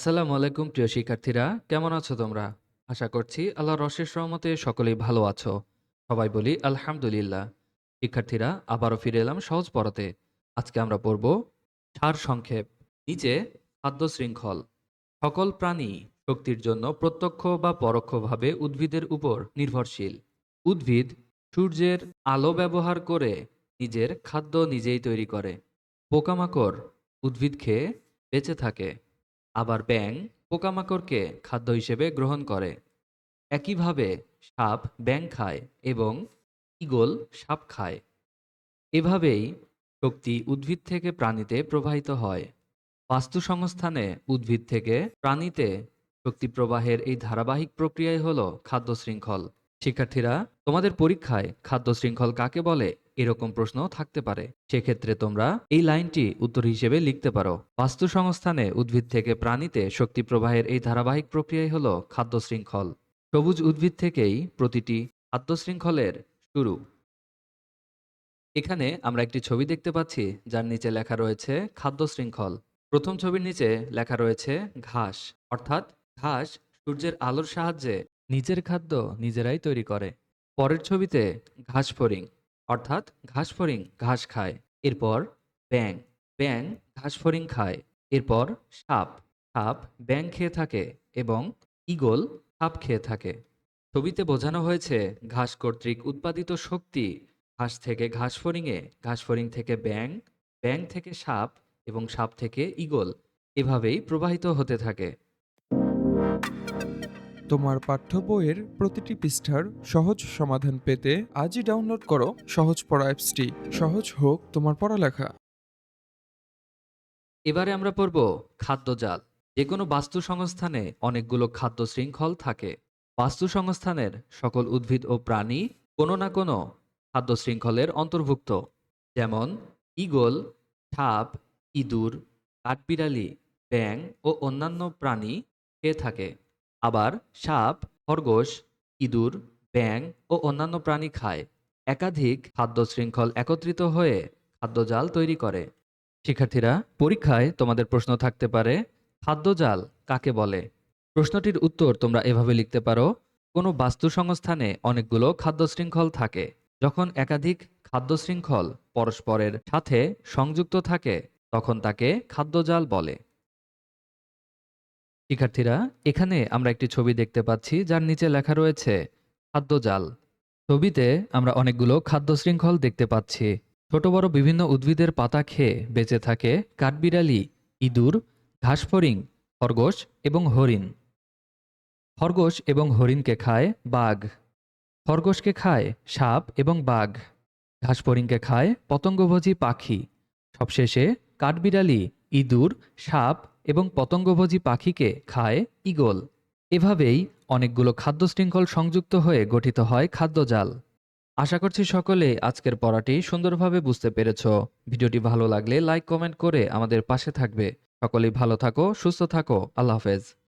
আসসালামু আলাইকুম, প্রিয় শিক্ষার্থীরা। কেমন আছো তোমরা? আশা করছি আল্লাহর অশেষ রহমতে সকলেই ভালো আছো। সবাই বলি আলহামদুলিল্লাহ। শিক্ষার্থীরা, আবারও ফিরে এলাম সহজ পড়াতে। আজকে আমরা পড়ব সার সংক্ষেপ। নিচে খাদ্য শৃঙ্খল। সকল প্রাণী শক্তির জন্য প্রত্যক্ষ বা পরোক্ষভাবে উদ্ভিদের উপর নির্ভরশীল। উদ্ভিদ সূর্যের আলো ব্যবহার করে নিজের খাদ্য নিজেই তৈরি করে। পোকামাকড় উদ্ভিদ খেয়ে বেঁচে থাকে। আবার ব্যাঙ পোকামাকড়কে খাদ্য হিসেবে গ্রহণ করে। একইভাবে সাপ ব্যাঙ খায় এবং ঈগল সাপ খায়। এভাবেই শক্তি উদ্ভিদ থেকে প্রাণীতে প্রবাহিত হয়। বাস্তু সংস্থানে উদ্ভিদ থেকে প্রাণীতে শক্তি প্রবাহের এই ধারাবাহিক প্রক্রিয়াই হলো খাদ্য শৃঙ্খল শিক্ষার্থীরা, তোমাদের পরীক্ষায় খাদ্য শৃঙ্খল কাকে বলে? এরকম প্রশ্ন থাকতে পারে। সেক্ষেত্রে তোমরা এই লাইনটি উত্তর হিসেবে লিখতে পারো। বাস্তু সংস্থানে উদ্ভিদ থেকে প্রাণীতে শক্তি প্রবাহের এই ধারাবাহিক প্রক্রিয়াই হল খাদ্য শৃঙ্খল। সবুজ উদ্ভিদ থেকেই প্রতিটি খাদ্য শৃঙ্খলের শুরু। এখানে আমরা একটি ছবি দেখতে পাচ্ছি, যার নিচে লেখা রয়েছে খাদ্য শৃঙ্খল। প্রথম ছবির নিচে লেখা রয়েছে ঘাস। অর্থাৎ ঘাস সূর্যের আলোর সাহায্যে নিজের খাদ্য নিজেরাই তৈরি করে। পরের ছবিতে ঘাস ফড়িং। অর্থাৎ ঘাস ফড়িং ঘাস খায়। এরপর ব্যাং ব্যাং ঘাস ফড়িং খায়। এরপর সাপ সাপ ব্যাং খেয়ে থাকে এবং ঈগল সাপ খেয়ে থাকে। ছবিতে বোঝানো হয়েছে, ঘাস কর্তৃক উৎপাদিত শক্তি ঘাস থেকে ঘাস ফড়িংয়ে ঘাস ফড়িং থেকে ব্যাং ব্যাং থেকে সাপ এবং সাপ থেকে ঈগল এভাবেই প্রবাহিত হতে থাকে। তোমার পাঠ্য বইয়ের প্রতিটি পৃষ্ঠার সহজ সমাধান পেতে আজই ডাউনলোড করো সহজ পড়া অ্যাপসটি। সহজ হোক তোমার পড়ালেখা। এবারে আমরা পড়ব খাদ্যজাল। যে কোনো বাস্তু সংস্থানে অনেকগুলো খাদ্য শৃঙ্খল থাকে। বাস্তু সংস্থানের সকল উদ্ভিদ ও প্রাণী কোনো না কোনো খাদ্য শৃঙ্খলের অন্তর্ভুক্ত। যেমন ঈগল, সাপ, ইঁদুর, কাঠবিড়ালি ব্যাং ও অন্যান্য প্রাণী খেয়ে থাকে। আবার সাপ, খরগোশ, ইঁদুর ব্যাং ও অন্যান্য প্রাণী খায়। একাধিক খাদ্য শৃঙ্খল একত্রিত হয়ে খাদ্যজাল তৈরি করে। শিক্ষার্থীরা, পরীক্ষায় তোমাদের প্রশ্ন থাকতে পারে, খাদ্যজাল কাকে বলে? প্রশ্নটির উত্তর তোমরা এভাবে লিখতে পারো, কোনো বাস্তু সংস্থানে অনেকগুলো খাদ্য শৃঙ্খল থাকে। যখন একাধিক খাদ্য শৃঙ্খল পরস্পরের সাথে সংযুক্ত থাকে, তখন তাকে খাদ্যজাল বলে। শিক্ষার্থীরা, এখানে আমরা একটি ছবি দেখতে পাচ্ছি, যার নিচে লেখা রয়েছে খাদ্যজাল ছবিতে আমরা অনেকগুলো খাদ্য শৃঙ্খল দেখতে পাচ্ছি। ছোট, বড় বিভিন্ন উদ্ভিদের পাতা খেয়ে বেঁচে থাকে কাঠবিড়ালি, ইঁদুর, ঘাসফড়িং, খরগোশ এবং হরিণ। খরগোশ এবং হরিণকে খায় বাঘ। খরগোশকে খায় সাপ এবং বাঘ। ঘাসফড়িংকে খায় পতঙ্গভোজী পাখি। সবশেষে কাঠবিড়ালি, ইঁদুর, সাপ এবং পতঙ্গভোজী পাখিকে খায় ঈগল। এভাবেই অনেকগুলো খাদ্য শৃঙ্খল সংযুক্ত হয়ে গঠিত হয় খাদ্যজাল। আশা করছি সকলে আজকের পড়াটি সুন্দরভাবে বুঝতে পেরেছ। ভিডিওটি ভালো লাগলে লাইক, কমেন্ট করে আমাদের পাশে থাকবে। সকলেই ভালো থাকো, সুস্থ থাকো। আল্লাহ হাফেজ।